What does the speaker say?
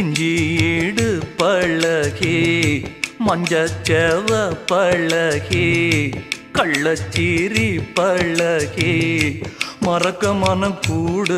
இஞ்சி ஈடு பழகி மஞ்சச்செவ பழகி கள்ளச்சீரி பழகி மறக்க மனம் கூடு